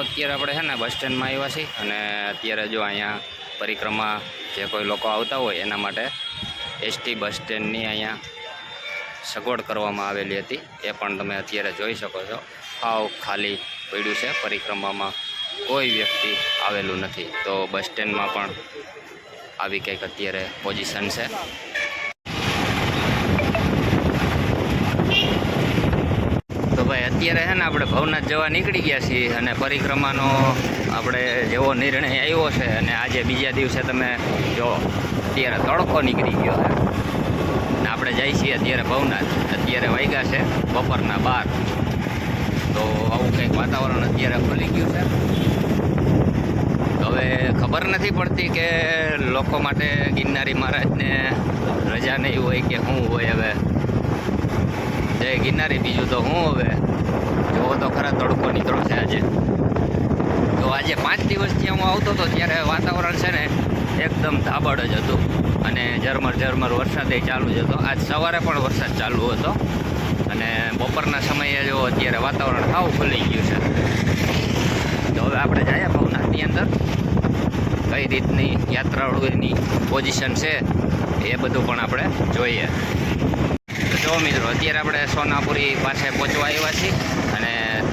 અત્યારે આપણે છે ને બસ સ્ટેન્ડમાં આવ્યા છીએ અને અત્યારે જો અહીંયા પરિક્રમા જે કોઈ લોકો આવતા હોય એના માટે એસટી બસ સ્ટેન્ડની અહીંયા સગવડ કરવામાં આવેલી હતી. એ પણ તમે અત્યારે જોઈ શકો છો. હાવ ખાલી પડ્યું છે. પરિક્રમામાં કોઈ વ્યક્તિ આવેલું નથી. તો બસ સ્ટેન્ડમાં પણ આવી કંઈક અત્યારે પોઝિશન છે તો ભાઈ અત્યારે છે ને આપણે ભવનાથ જવા નીકળી ગયા છીએ અને પરિક્રમાનો આપણે જેવો નિર્ણય આવ્યો છે અને આજે બીજા દિવસે તમે જો અત્યારે તડકો નીકળી ગયો છે. આપણે જઈએ છીએ અત્યારે ભવનાથ. અત્યારે વાગ્યા છે બપોરના બાર. તો આવું કંઈક વાતાવરણ અત્યારે ખુલી ગયું છે. હવે ખબર નથી પડતી કે લોકો માટે ગિરનારી મહારાજને રજા નહીં હોય કે શું હોય હવે? જય ગિરનારી, બીજું તો હું હવે? જોવો તો ખરા તડકો નીકળો છે. આજે તો આજે પાંચ દિવસથી હું આવતો હતો ત્યારે વાતાવરણ છે ને એકદમ ધાબડ જ હતું. અને ઝરમર ઝરમર વરસાદ ચાલુ જ હતો. આજ સવારે પણ વરસાદ ચાલુ હતો. અને બપોરના સમયે જો અત્યારે વાતાવરણ સાવ ખુલી ગયું છે. તો હવે આપણે જઈએ ભવનાથની અંદર. કઈ રીતની યાત્રાળુની પોઝિશન છે એ બધું પણ આપણે જોઈએ. તો જો મિત્રો, અત્યારે આપણે સોનાપુરી પાસે પહોંચવા આવ્યા છીએ.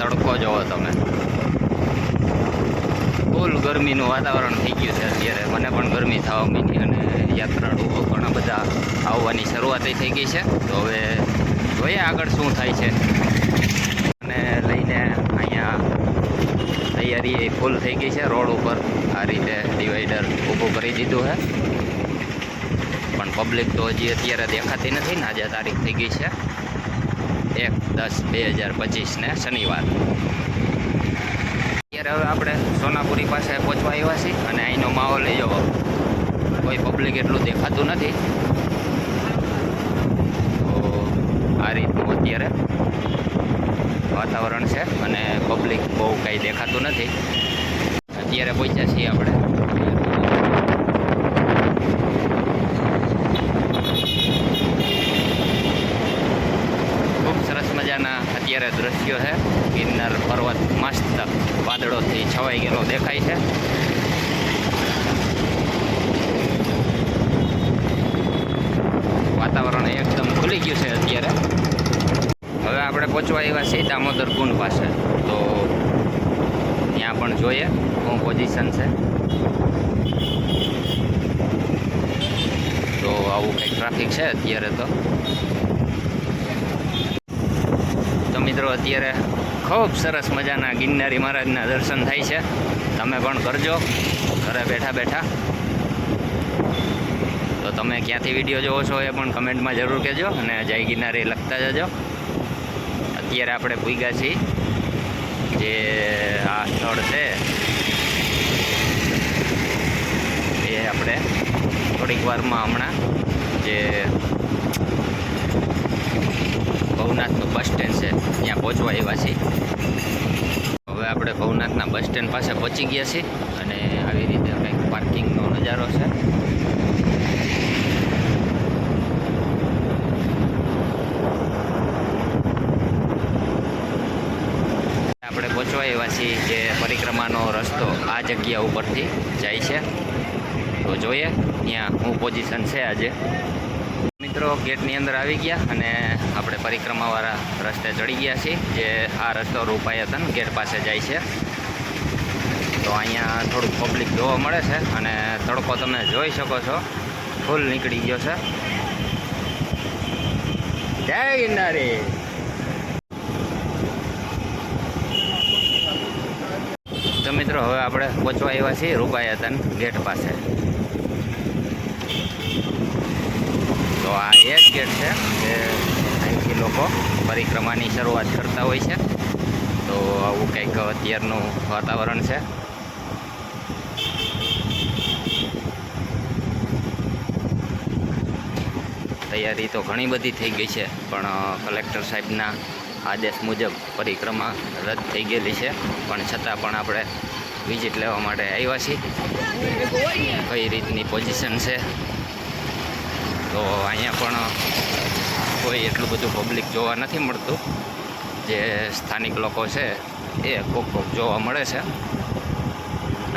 તડકો જોવો તમે. ફૂલ ગરમીનું વાતાવરણ થઈ ગયું છે અત્યારે. મને પણ ગરમી થવા માંડી અને યાત્રાળુઓ ઘણા બધા આવવાની શરૂઆત થઈ ગઈ છે. તો હવે જોઈએ આગળ શું થાય છે. અને લઈને અહીંયા તૈયારી ફૂલ થઈ ગઈ છે. રોડ ઉપર આ રીતે ડિવાઈડર ઊભું કરી દીધું છે. પણ પબ્લિક તો હજી અત્યારે દેખાતી નથી ને આજે તારીખ થઈ ગઈ છે. દસ બે હજાર પચીસને શનિવાર. અત્યારે હવે આપણે સોનાપુરી પાસે પહોંચવા આવ્યા છીએ અને અહીંનો માહોલ લઈ જવો. કોઈ પબ્લિક એટલું દેખાતું નથી. તો આ રીતનું અત્યારે વાતાવરણ છે અને પબ્લિક બહુ કંઈ દેખાતું નથી. અત્યારે પહોંચ્યા છીએ આપણે ખૂબ સરસ મજાના અત્યારે દ્રશ્યો છે ગિરનાર પર્વત મસ્ત વાદળોથી છવાઈ ગયેલો દેખાય છે વાતાવરણ એકદમ ખુલી ગયું છે અત્યારે હવે આપણે પહોંચવા આવ્યા છીએ દામોદર કુંડ પાસે તો ત્યાં પણ જોઈએ શું પોઝિશન છે. તો આવું કંઈક ટ્રાફિક છે અત્યારે તો. તો મિત્રો, અત્યારે ખૂબ સરસ મજાના ગિરનારી મહારાજના દર્શન થાય છે. તમે પણ કરજો, ઘરે બેઠા બેઠા. તો તમે ક્યાંથી વીડિયો જોવો છો એ પણ કમેન્ટમાં જરૂર કહેજો અને જય ગિરનારી લખતા જજો. અત્યારે આપણે પૂગ્યા છીએ. જે આ સ્થળ છે, એ આપણે થોડીક વારમાં હમણાં જે ભવનાથનું બસ સ્ટેન્ડ છે, ત્યાં પહોંચવા આવ્યા છીએ. હવે આપણે ભવનાથના બસ સ્ટેન્ડ પાસે પહોંચી ગયા છીએ અને આવી રીતે કંઈક પાર્કિંગનો નજારો છે આપણે પહોંચવા આવ્યા છીએ જે પરિક્રમાનો રસ્તો આ જગ્યા ઉપરથી જાય છે. તો જોઈએ, ત્યાં હું પોઝિશન છે આજે. મિત્રો, ગેટની અંદર આવી ગયા અને આપણે પરિક્રમાવાળા રસ્તે ચડી ગયા છીએ, જે આ રસ્તો રૂપાયતન ગેટ પાસે જાય છે. તો અહીંયા થોડુંક પબ્લિક જોવા મળે છે અને તડકો તમે જોઈ શકો છો. ફૂલ નીકળી ગયો છે. જય ગિરનારી તો મિત્રો, હવે આપણે પહોંચવા આવ્યા છીએ રૂપાયતન ગેટ પાસે. તો આ એ જ ગેટ છે કે અહીંથી લોકો પરિક્રમાની શરૂઆત કરતા હોય છે. તો આવું કંઈક અત્યારનું વાતાવરણ છે. તૈયારી તો ઘણી બધી થઈ ગઈ છે, પણ કલેક્ટર સાહેબના આદેશ મુજબ પરિક્રમા રદ થઈ ગયેલી છે. પણ છતાં પણ આપણે વિઝિટ લેવા માટે આવ્યા છીએ. કઈ રીતની પોઝિશન છે? તો અહીંયા પણ કોઈ એટલું બધું પબ્લિક જોવા નથી મળતું. જે સ્થાનિક લોકો છે, એ કોક કોક જોવા મળે છે.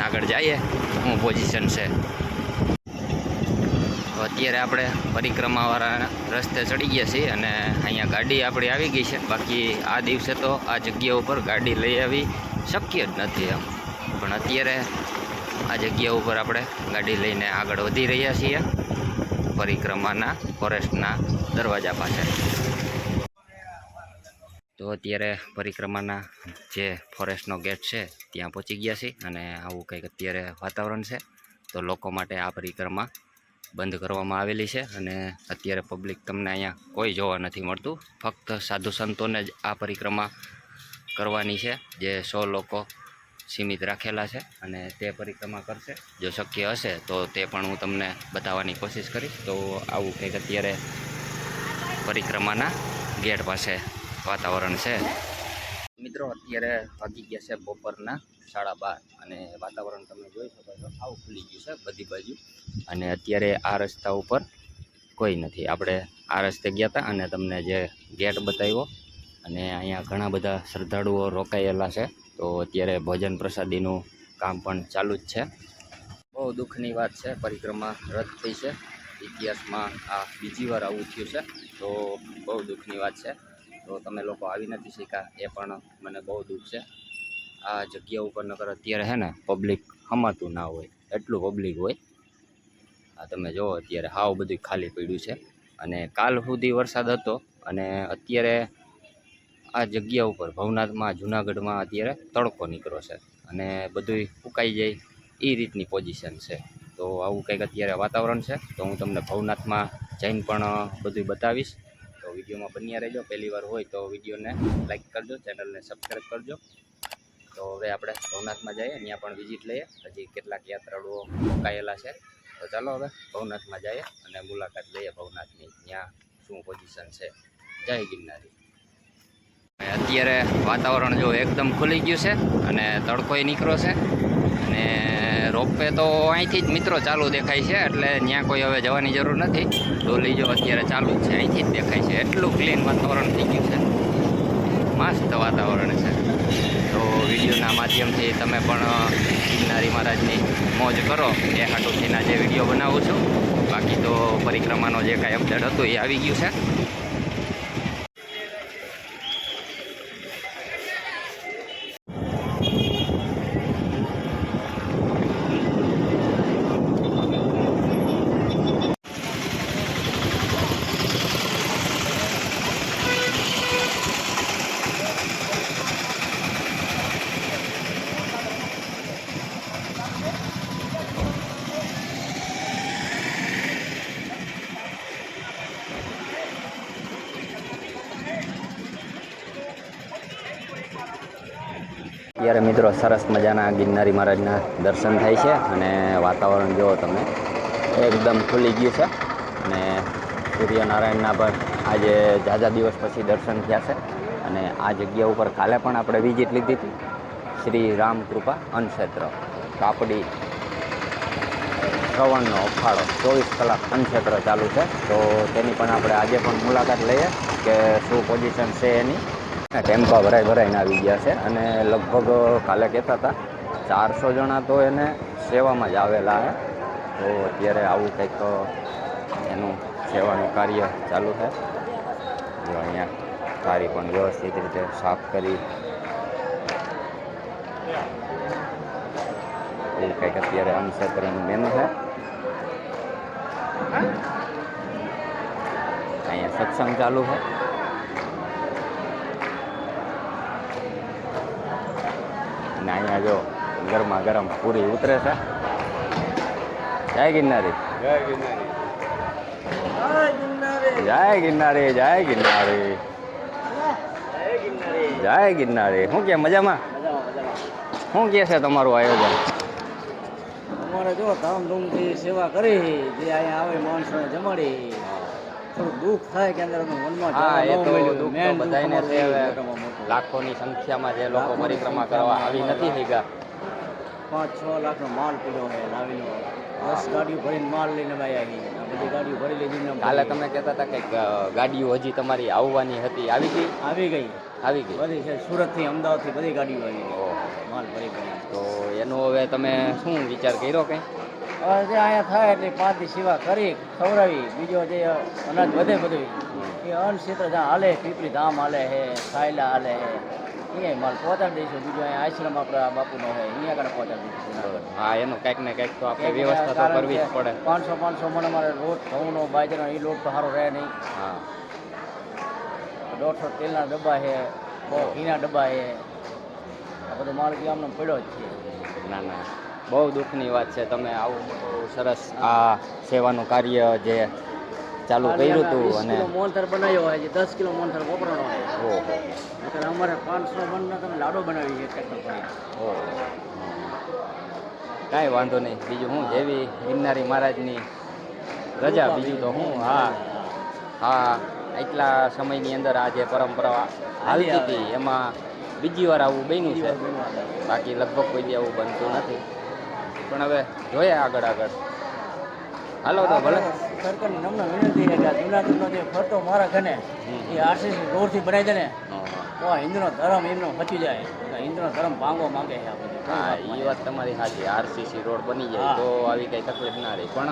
આગળ જઈએ, શું પોઝિશન છે. તો અત્યારે આપણે પરિક્રમાવાળા રસ્તે ચડી ગયા છીએ અને અહીંયા ગાડી આપણી આવી ગઈ છે. બાકી આ દિવસે તો આ જગ્યા ઉપર ગાડી લઈ આવી શક્ય જ નથી એમ. પણ અત્યારે આ જગ્યા ઉપર આપણે ગાડી લઈને આગળ વધી રહ્યા છીએ. પરિક્રમાના, ફોરેસ્ટના દરવાજા પાસે તો અત્યારે પરિક્રમાના જે ફોરેસ્ટનો ગેટ છે, ત્યાં પહોંચી ગયા છીએ અને આવું કંઈક અત્યારે વાતાવરણ છે. તો લોકો માટે આ પરિક્રમા બંધ કરવામાં આવેલી છે અને અત્યારે પબ્લિક તમને અહીંયા કોઈ જોવા નથી મળતું. ફક્ત સાધુ સંતોને જ આ પરિક્રમા કરવાની છે, જે સો લોકો સીમિત રાખેલા છે અને તે પરિક્રમા કરશે. જો શક્ય હશે તો તે પણ હું તમને બતાવવાની કોશિશ કરીશ. તો આવું કંઈક અત્યારે પરિક્રમાના ગેટ પાસે વાતાવરણ છે. મિત્રો, અત્યારે ભાગી ગયા છે બપોરના સાડા બાર અને વાતાવરણ તમે જોઈ શકો છો, આવું ખુલી ગયું છે બધી બાજુ. અને અત્યારે આ રસ્તા ઉપર કોઈ નથી. આપણે આ રસ્તે ગયા હતા અને તમને જે ગેટ બતાવ્યો, અને અહીંયા ઘણા બધા શ્રદ્ધાળુઓ રોકાયેલા છે. તો અત્યારે ભોજન પ્રસાદીનું કામ પણ ચાલુ જ છે. બહુ દુઃખની વાત છે, પરિક્રમા રદ થઈ છે. ઇતિહાસમાં આ બીજી વાર આવું થયું છે, તો બહુ દુઃખની વાત છે. તો તમે લોકો આવી નથી શીખ્યા એ પણ મને બહુ દુઃખ છે. આ જગ્યા ઉપર નકર અત્યારે છે ને પબ્લિક હમાતું ના હોય, એટલું પબ્લિક હોય. આ તમે જુઓ, અત્યારે હાવ બધું ખાલી પડ્યું છે. અને કાલ સુધી વરસાદ હતો, અને અત્યારે આ જગ્યા ઉપર, ભવનાથમાં, જુનાગઢમાં અત્યારે તડકો નીકળ્યો છે અને બધુંય ફૂંકાઈ જાય એ રીતની પોઝિશન છે. તો આવું કંઈક અત્યારે વાતાવરણ છે, તો હું તમને ભવનાથમાં જઈને પણ બધું બતાવીશ. તો વિડીયોમાં બન્યા રહેજો, પહેલી વાર હોય તો વિડીયોને લાઇક કરજો, ચેનલને સબસ્ક્રાઈબ કરજો. તો હવે આપણે ભવનાથમાં જઈએ, ત્યાં પણ વિઝિટ લઈએ. હજી કેટલાક યાત્રાળુઓ રોકાયેલા છે. તો ચાલો હવે ભવનાથમાં જઈએ અને મુલાકાત લઈએ ભવનાથની, ત્યાં શું પોઝિશન છે. જય ગિરનારી. અત્યારે વાતાવરણ જો એકદમ ખુલી ગયું છે અને તડકોય નીકળ્યો છે. અને રોપવે તો અહીંથી જ મિત્રો ચાલુ દેખાય છે, એટલે ત્યાં કોઈ હવે જવાની જરૂર નથી. ડોલી જો અત્યારે ચાલુ જ છે, અહીંથી જ દેખાય છે. એટલું ક્લીન વાતાવરણ થઈ ગયું છે. મસ્ત વાતાવરણ છે. તો વિડીયોના માધ્યમથી તમે પણ ગિરનારી મહારાજની મોજ કરો. એ હાટુથીના જે વીડિયો બનાવું છું. બાકી તો પરિક્રમાનો જે કાંઈ અપડેટ હતું એ આવી ગયું છે. અત્યારે મિત્રો સરસ મજાના ગિરનારી મહારાજના દર્શન થાય છે અને વાતાવરણ જુઓ તમે. એકદમ ખુલી ગયું છે અને સૂર્યનારાયણના પર આજે ઝાઝા દિવસ પછી દર્શન થયા છે અને આ જગ્યા ઉપર કાલે પણ આપણે વિઝિટ લીધી હતી. શ્રી રામ કૃપા અન્નક્ષેત્ર, કાપડી શ્રવણનો અખાડો, ચોવીસ કલાક અન્નક્ષેત્ર ચાલુ છે. તો તેની પણ આપણે આજે પણ મુલાકાત લઈએ કે શું પોઝિશન છે એની. ટેમ્પા ભરાઈ ભરાઈને આવી ગયા છે અને લગભગ કાલે કહેતા હતા, ચારસો જણા તો એને સેવામાં જ આવેલા છે તો અત્યારે આવું કંઈક એનું સેવાનું કાર્ય ચાલુ છે. જો અહીંયા કારી પણ વ્યવસ્થિત રીતે સાફ કરી એ કંઈક અત્યારે અંશેત્રનું મેનુ છે. અહીંયા સત્સંગ ચાલુ છે. અને અહીંયા જો. ગરમા ગરમ પૂરી ઉતરે છે. જય ગિરનારી. જય ગિરનારી. જય ગિરનારી જય ગિરનારી. જય ગિરનારી. શું કે મજામાં? શું કે છે તમારું આયોજન? અમારે જો ધામધૂમથી સેવા કરી જે અહીંયા આવે માણસોને જમાડી. લાખોની સંખ્યામાં જે લોકો પરિક્રમા કરવા આવી નથી ગયા પાંચ છ લાખનો માલ પીડ્યો છે લાવીનો. દસ ગાડીઓ ભરીને માલ લઈને ભાઈ આવી. આ બધી ગાડીઓ ભરી લીધી કાલે તમે કહેતા હતા કે ગાડીઓ હજી તમારી આવવાની હતી. આવી ગઈ? આવી ગઈ. આવી ગઈ. બધી છે સુરતથી અમદાવાદથી બધી ગાડીઓ આવી ગઈ. માલ ભરી ગઈ તો એનો હવે તમે શું વિચાર કર્યો કંઈ? હવે જે અહીંયા થાય એટલે પાંચ સેવા કરી ખવડાવી. બીજો જે અનાજ વધે બધું એ અન્ન ક્ષેત્ર જ્યાં હાલે પીપળી ધામ હાલે છે સાયલા હાલે છે અહીંયા માલ પહોંચાડી દઈશું. બીજો અહીંયા આશ્રમ આપણા બાપુનો હોય અહીંયા આગળ પહોંચાડી દઈશું. હા એનું કંઈક ને કંઈક તો આપણે વ્યવસ્થા તો કરવી જ પડે. પાંચસો પાંચસો મને મારે લોટ ઘઉંનો બાજરાનો એ લોટ તો સારો રહે નહીં. હા. દોઢસો તેલના ડબ્બા છે ઘીના ડબ્બા છે આ બધો માલ આમને પડ્યો જ છે. ના ના. બહુ દુઃખની વાત છે તમે આવું સરસ આ સેવાનું કાર્ય જે ચાલુ કર્યું હતું અને મોનથર બનાવ્યો હોય છે દસ કિલો મોનથર વપરાણો હોય ઓહો. એટલે અમારે પાંચસો મનનો તમે લાડો બનાવી છે ઓહો. કાંઈ વાંધો નહીં. બીજું હું જેવી ગિરનારી મહારાજની રજા બીજું તો હું હા. હા એટલા સમયની અંદર આ જે પરંપરા હાલતી હતી એમાં બીજી વાર આવું બન્યું છે. બાકી લગભગ કોઈ બી આવું બનતું નથી. પણ હવે જોઈએ આગળ આગળ. હાલો તો ભલે. સરકારની નમ્ર વિનંતી છે કે આ જુનાગઢનો જે ફરતો મારા ઘને. એ આરસીસી રોડથી બનાવી દે ને તો આ હિન્દુનો ધર્મ એમનો બચી જાય. હિન્દુનો ધર્મ ભાંગવો માંગે છે હા એ વાત તમારી સાચી. આરસીસી રોડ બની જાય તો આવી કઈ તકલીફ ના રહે. પણ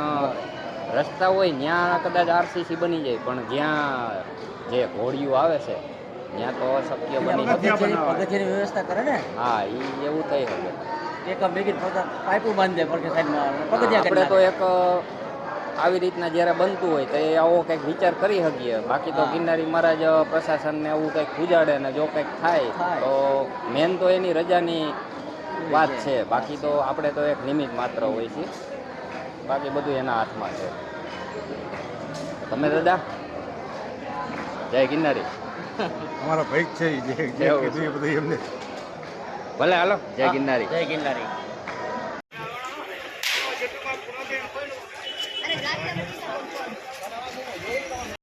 રસ્તા હોય ત્યાં કદાચ આરસીસી બની જાય પણ જ્યાં જે ઘોડીઓ આવે છે ત્યાં તો અશક્ય બની પગથિયાની વ્યવસ્થા કરે ને? હા એ એવું થઈ શકે. ટેકા ભેગી પાઇપો બાંધી દે સાઈડમાં પગથિયા આપણે તો એક આવી રીતના જ્યારે બનતું હોય તો એ આવો કંઈક વિચાર કરી શકીએ. બાકી તો. ગિરનારી મહારાજ પ્રશાસનને એવું કંઈક ઉજાડે ને જો કંઈક થાય. તો મેન તો એની રજાની વાત છે. બાકી તો આપણે તો એક નિમિત્ત માત્ર હોય છે. બાકી બધું એના હાથમાં છે. તમે દાદા? જય ગિરનારી. અમારા ભાઈ છે જે બધું એમને. ભલે હાલો. જય ગિરનારી. જય ગિરનારી.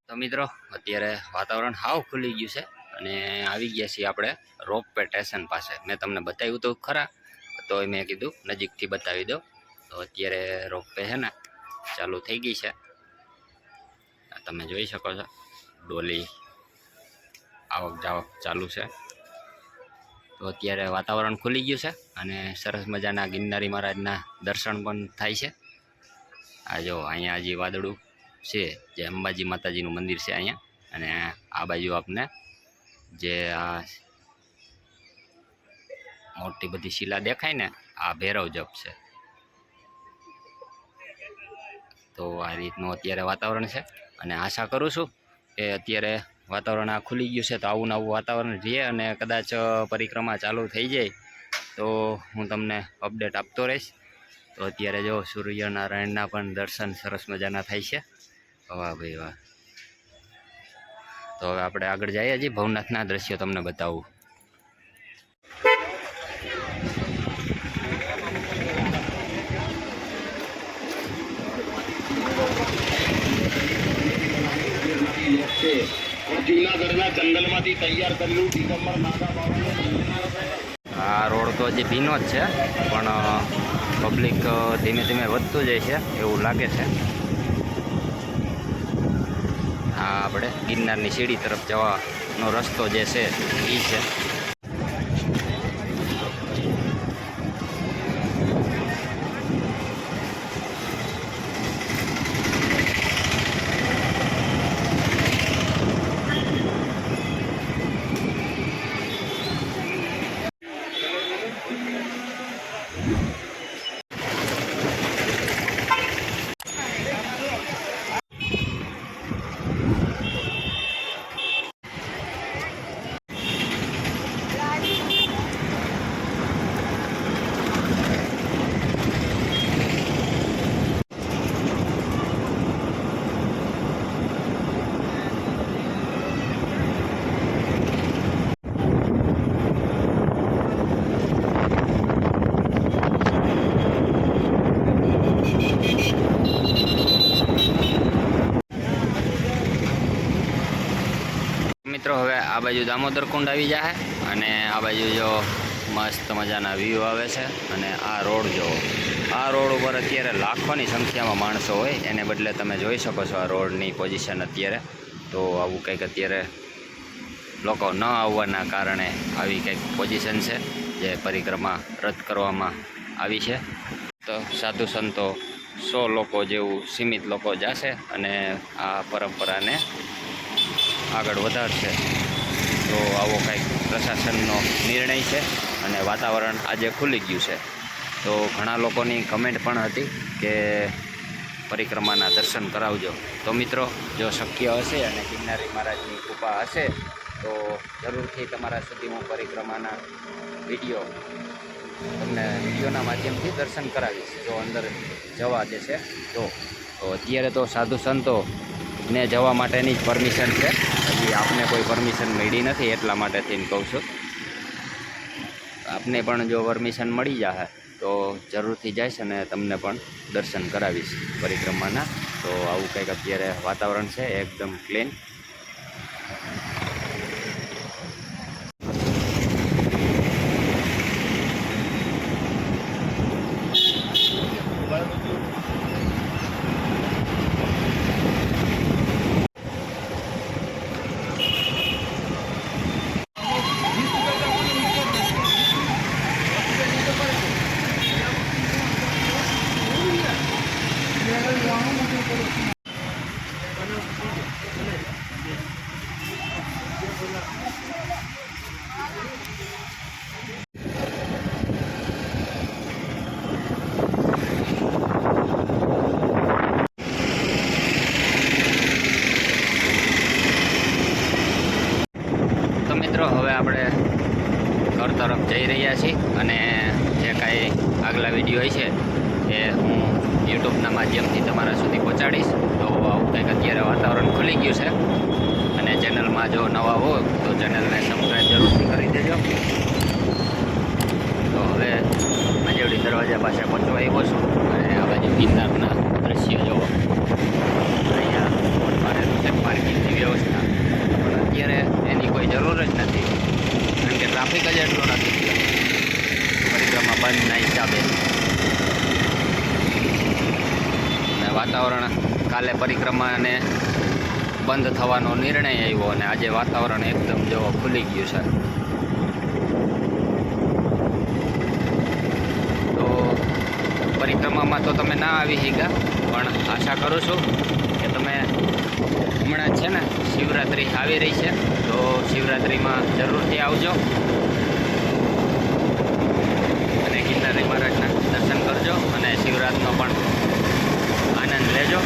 તો મિત્રો અત્યારે વાતાવરણ હાવ ખુલી ગયું છે અને આવી ગયા છીએ આપણે રોપવે સ્ટેશન પાસે. મેં તમને બતાવ્યું તો ખરા તો મેં કીધું નજીકથી બતાવી દો તો અત્યારે રોપવે છે ને ચાલુ થઈ ગઈ છે. તમે જોઈ શકો છો ડોલી આવક જાવક ચાલુ છે. તો અત્યારે વાતાવરણ ખુલી ગયું છે અને સરસ મજાના ગિરનારી મહારાજના દર્શન પણ થાય છે. આ જો અહીંયા હજી વાદળું છે, જે અંબાજી માતાજીનું મંદિર છે અહીંયા, અને આ બાજુ આપને જે આ મોટી બધી શિલા દેખાય ને, આ ભૈરવ જપ છે. તો આ રીતનું અત્યારે વાતાવરણ છે, અને આશા કરું છું કે અત્યારે વાતાવરણ આ ખુલી ગયું છે તો આવું નવું વાતાવરણ રહે અને કદાચ પરિક્રમા ચાલુ થઈ જાય તો હું તમને અપડેટ આપતો રહીશ. તો અત્યારે જો સૂર્યનારાયણના પણ દર્શન સરસ મજાના થાય છે. વાહ ભાઈ વાહ. તો હવે આપણે આગળ જઈએ છીએ ભવનાથના દ્રશ્યો તમને બતાવું. આ રોડ તો હજી ભીનો જ છે, પણ પબ્લિક ધીમે ધીમે વધતું જાય છે એવું લાગે છે. આ આપણે ગિરનારની સીડી તરફ જવાનો રસ્તો જે છે એ છે મિત્રો હવે આ બાજુ દામોદર કુંડ આવી જાય અને આ બાજુ જો મસ્ત મજાના વ્યૂ આવે છે અને આ રોડ જો, આ રોડ ઉપર અત્યારે લાખોની સંખ્યામાં માણસો હોય, એને બદલે તમે જોઈ શકો છો આ રોડની પોઝિશન અત્યારે. તો આવું કંઈક અત્યારે લોકો ન આવવાના કારણે આવી કંઈક પોઝિશન છે જે પરિક્રમા રદ કરવામાં આવી છે. તો સાધુ સંતો સો લોકો જેવું સીમિત લોકો જશે અને આ પરંપરાને આગળ વધારશે. તો આવો કંઈક પ્રશાસનનો નિર્ણય છે અને વાતાવરણ આજે ખુલી ગયું છે. તો ઘણા લોકોની કમેન્ટ પણ હતી કે પરિક્રમાના દર્શન કરાવજો. તો મિત્રો, જો શક્ય હશે અને ગિરનારી મહારાજની કૃપા હશે, તો જરૂરથી તમારા સુધી હું પરિક્રમાના વીડિયો, તમને વિડીયોના માધ્યમથી દર્શન કરાવીશ. જો અંદર જવા દેશે તો તો અત્યારે તો સાધુ સંતો ને જવા માટેની જ પરમિશન છે. હજી આપને કોઈ પરમિશન મળી નથી એટલા માટેથી કહું છું. આપને પણ જો પરમિશન મળી જશે તો જરૂરથી જઈશ અને તમને પણ દર્શન કરાવીશ પરિક્રમાના. તો આવું કંઈક અત્યારે વાતાવરણ છે, એકદમ ક્લીન તો મિત્રો, હવે આપણે ઘર તરફ જઈ રહ્યા છીએ અને જે કાંઈ આગલા વીડિયો હોય છે એ હું યુટ્યુબના માધ્યમથી તમારા સુધી પહોંચાડીશ. તો આવું કંઈક અત્યારે વાતાવરણ ખુલી ગયું છે. અને ચેનલમાં જો નવા હો, તો ચેનલને સબસ્ક્રાઈબ જરૂરથી કરી દેજો. તો હવે મંજવડી દરવાજા પાસે પહોંચવા આવ્યો છું. અને આ બાજુ ગિરનારના દ્રશ્ય જોવો. અહીંયા પાર્કિંગની વ્યવસ્થા પણ અત્યારે એની કોઈ જરૂર જ નથી. કારણ કે ટ્રાફિક જ એટલો નથી. પરિક્રમા બંધના હિસાબે. અને વાતાવરણ કાલે પરિક્રમાને બંધ થવાનો નિર્ણય આવ્યો અને આજે વાતાવરણ એકદમ જો ખુલી ગયું છે. તો પરિક્રમામાં તો તમે ના આવી શક્યા પણ આશા કરું છું કે તમે હમણાં છે ને શિવરાત્રિ આવી રહી છે, તો શિવરાત્રિમાં જરૂરથી આવજો. અને ગિરનારી મહારાજના દર્શન કરજો અને શિવરાતનો પણ આનંદ લેજો.